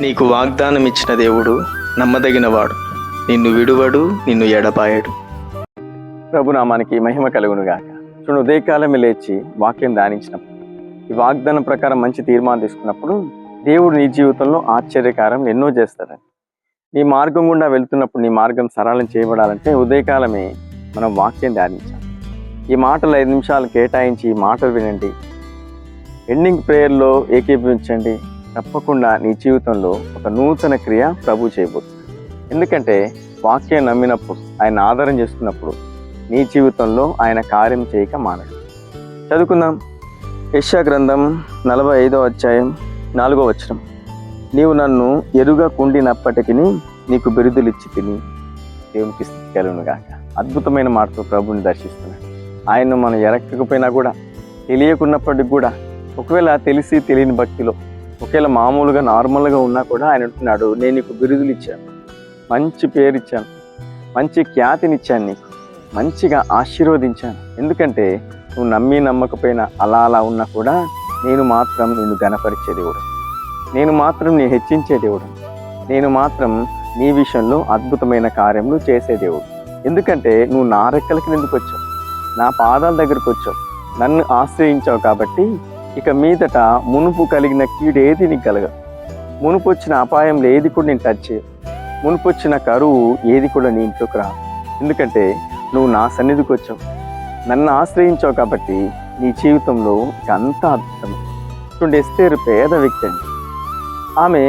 నీకు వాగ్దానం ఇచ్చిన దేవుడు నమ్మదగినవాడు. నిన్ను విడువడు నిన్ను ఎడపాయడు ప్రభునామానికి మహిమ కలుగునుగాక. చూడు ఉదయకాలమే లేచి వాక్యం ధ్యానించినప్పుడు ఈ వాగ్దానం ప్రకారం మంచి తీర్మానం తీసుకున్నప్పుడు దేవుడు నీ జీవితంలో ఆశ్చర్యకారం ఎన్నో చేస్తాడని. నీ మార్గం గుండా వెళ్తున్నప్పుడు నీ మార్గం సరళం చేయబడాలంటే ఉదయకాలమే మనం వాక్యం ధ్యానించాలి. ఈ మాటలు ఐదు నిమిషాలు కేటాయించి ఈ మాటలు వినండి. ఎండింగ్ ప్రేయర్లో ఏకీభవించండి. తప్పకుండా నీ జీవితంలో ఒక నూతన క్రియ ప్రభు చేయబోతుంది ఎందుకంటే వాక్యం నమ్మినప్పుడు ఆయన ఆధారం చేసుకున్నప్పుడు నీ జీవితంలో ఆయన కార్యం చేయక మానడు. చదువుకుందాం. యశా గ్రంథం నలభై ఐదో అధ్యాయం నాలుగో వచనం. నీవు నన్ను ఎరుగా కుండినప్పటికీ నీకు బిరుదులు ఇచ్చి తిని దేవునికి కలుగును గాక. అద్భుతమైన మాటతో ప్రభుని దర్శిస్తున్నాడు. ఆయన మనం ఎరక్కకపోయినా కూడా తెలియకున్నప్పటికి కూడా ఒకవేళ తెలిసి తెలియని భక్తిలో ఒకవేళ మామూలుగా నార్మల్గా ఉన్నా కూడా ఆయన అంటున్నాడు నేను నీకు బిరుదులు ఇచ్చాను మంచి పేరు ఇచ్చాను మంచి ఖ్యాతినిచ్చాను నీకు మంచిగా ఆశీర్వదించాను. ఎందుకంటే నువ్వు నమ్మి నమ్మకపోయినా అలా అలా ఉన్నా కూడా నేను మాత్రం నిన్ను గనపరిచే దేవుడు. నేను మాత్రం నీ హెచ్చించే దేవుడు. నేను మాత్రం నీ విషయంలో అద్భుతమైన కార్యములు చేసే దేవుడు. ఎందుకంటే నువ్వు నా రెక్కలకి ఎందుకు వచ్చావు? నా పాదాల దగ్గరకు వచ్చావు. నన్ను ఆశ్రయించావు కాబట్టి ఇక మీదట మునుపు కలిగిన కీడు ఏది నీకు కలగదు. మునుపు వచ్చిన అపాయంలో ఏది కూడా నేను టచ్ చేయవు మునుపు వచ్చిన కరువు ఏది కూడా నీ ఇంట్లోకి రా ఎందుకంటే నువ్వు నా సన్నిధికి వచ్చావు. నన్ను ఆశ్రయించావు కాబట్టి నీ జీవితంలో అంతా అద్భుతం చూడండి ఎస్తేరు పేద వ్యక్తి అండి. ఆమె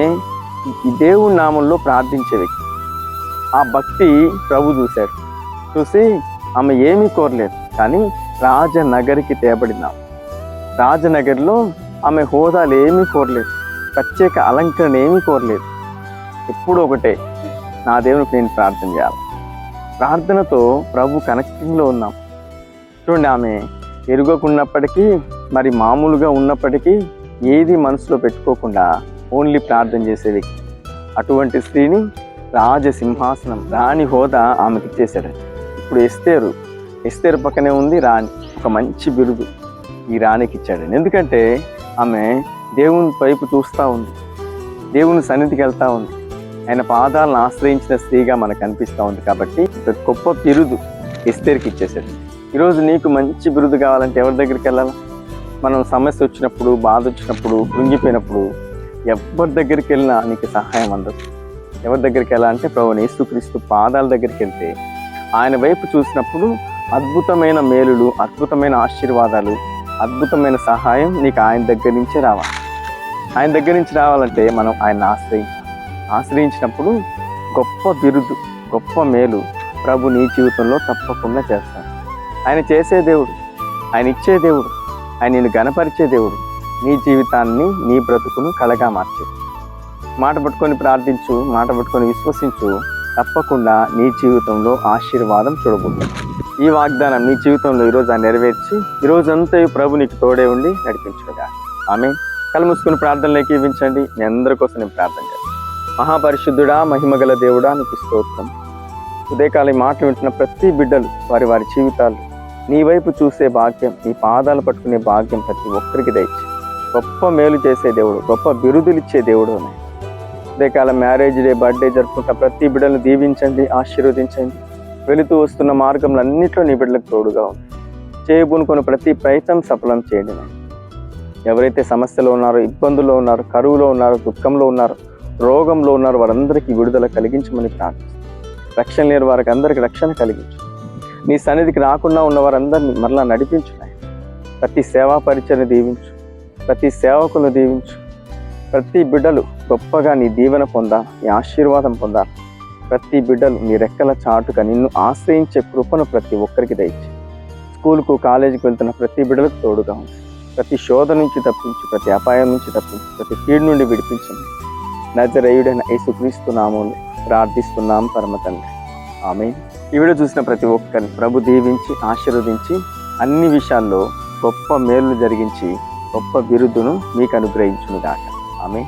దేవుని నామంలో ప్రార్థించే వ్యక్తి. ఆ భక్తి ప్రభు చూశారు చూసి ఆమె ఏమీ కోరలేదు. కానీ రాజనగరికి తేబడిన రాజనగర్లో ఆమె హోదాలు ఏమీ కోరలేదు. ప్రత్యేక అలంకరణ ఏమీ కోరలేదు. ఎప్పుడు ఒకటే నా దేవునికి నేను ప్రార్థన చేయాలి. ప్రార్థనతో ప్రభు కనెక్టింగ్లో ఉన్నాం. చూడండి ఆమె ఎరుగకున్నప్పటికీ మరి మామూలుగా ఉన్నప్పటికీ ఏది మనసులో పెట్టుకోకుండా ఓన్లీ ప్రార్థన చేసే వ్యక్తి. అటువంటి స్త్రీని రాజసింహాసనం రాణి హోదా ఆమెకి ఇచ్చేశాడు. ఇప్పుడు ఎస్తేరు ఎస్తేరు పక్కనే ఉంది రాణి. ఒక మంచి బిరుదు. ఈ రాణికి ఇచ్చాడు ఎందుకంటే ఆమె దేవుని వైపు చూస్తూ ఉంది. దేవుని సన్నిధికి వెళ్తూ ఉంది. ఆయన పాదాలను ఆశ్రయించిన స్త్రీగా మనకు అనిపిస్తూ ఉంది కాబట్టి గొప్ప బిరుదు ఎస్తేరికి ఇచ్చేసాడు ఈరోజు నీకు మంచి బిరుదు కావాలంటే ఎవరి దగ్గరికి వెళ్ళాలి? మనం సమస్య వచ్చినప్పుడు బాధ వచ్చినప్పుడు కృంగిపోయినప్పుడు ఎవరి దగ్గరికి వెళ్ళినా నీకు సహాయం అందదు. ఎవరి దగ్గరికి వెళ్ళాలంటే ప్రభు యేసుక్రీస్తు పాదాల దగ్గరికి వెళ్తే ఆయన వైపు చూసినప్పుడు అద్భుతమైన మేలులు అద్భుతమైన ఆశీర్వాదాలు అద్భుతమైన సహాయం నీకు ఆయన దగ్గర నుంచే రావాలి. ఆయన దగ్గర నుంచి రావాలంటే మనం ఆయన ఆశ్రయించాలి. ఆశ్రయించినప్పుడు గొప్ప బిరుదు గొప్ప మేలు ప్రభు నీ జీవితంలో తప్పకుండా చేస్తాడు. ఆయన చేసే దేవుడు ఆయన ఇచ్చే దేవుడు ఆయన నిన్ను గనపరిచే దేవుడు నీ జీవితాన్ని నీ బ్రతుకును కలగా మార్చే. మాట పట్టుకొని ప్రార్థించు మాట పట్టుకొని విశ్వసించు తప్పకుండా నీ జీవితంలో ఆశీర్వాదం చూడబోతుంది. ఈ వాగ్దానం నీ జీవితంలో ఈరోజు నెరవేర్చి ఈరోజంతా ప్రభు నీకు తోడే ఉండి నడిపించుగా ఆమె కళ్ళు మూసుకుని ప్రార్థనలోకి ఇవ్వించండి. మీ అందరి కోసం నేను ప్రార్థన చేస్తాను. మహాపరిశుద్ధుడా మహిమగల దేవుడా నీకు స్తోత్రం. ఉదయకాలం మాట మాటలు వింటున్న ప్రతి బిడ్డలు వారి వారి జీవితాలు నీ వైపు చూసే భాగ్యం నీ పాదాలు పట్టుకునే భాగ్యం ప్రతి ఒక్కరికి దయచి గొప్ప మేలు చేసే దేవుడు గొప్ప బిరుదులు ఇచ్చే దేవుడు అని ఉదయకాలం మ్యారేజ్ డే బర్త్డే జరుపుకుంటున్న ప్రతి బిడ్డలను దీవించండి ఆశీర్వదించండి. వెళుతూ వస్తున్న మార్గంలో అన్నింటిలో నీ బిడ్డలకు తోడుగా ఉంది చేయబూనుకొని ప్రతి ప్రయత్నం సఫలం చేయండి ఎవరైతే సమస్యలో ఉన్నారో ఇబ్బందుల్లో ఉన్నారో కరువులో ఉన్నారో దుఃఖంలో ఉన్నారో రోగంలో ఉన్నారో వారందరికీ విడుదల కలిగించమని ప్రార్థిస్తాం రక్షణ లేని వారికి అందరికీ రక్షణ కలిగించు. నీ సన్నిధికి రాకుండా ఉన్న వారందరినీ మరలా నడిపించు ప్రతి సేవా పరిచయను దీవించు. ప్రతి సేవకులను దీవించు. ప్రతి బిడ్డలు గొప్పగా నీ దీవెన పొందా నీ ఆశీర్వాదం పొందాలి ప్రతి బిడ్డలు నీ రెక్కల చాటుగా నిన్ను ఆశ్రయించే కృపను ప్రతి ఒక్కరికి దయచి స్కూల్కు కాలేజీకి వెళ్తున్న ప్రతి బిడ్డలకు తోడుగా ఉంది ప్రతి శోధ నుంచి తప్పించి ప్రతి అపాయం నుంచి తప్పించి ప్రతి కీడు నుండి విడిపించండి నజరేయుడైన యేసుక్రీస్తు ప్రార్థిస్తున్నాం పరమ తండ్రి. ఆమె ఈ వీడియో చూసిన ప్రతి ఒక్కరిని ప్రభు దీవించి ఆశీర్వదించి అన్ని విషయాల్లో గొప్ప మేలు జరిగించి గొప్ప బిరుదును మీకు అనుగ్రహించునుగాక. ఆమె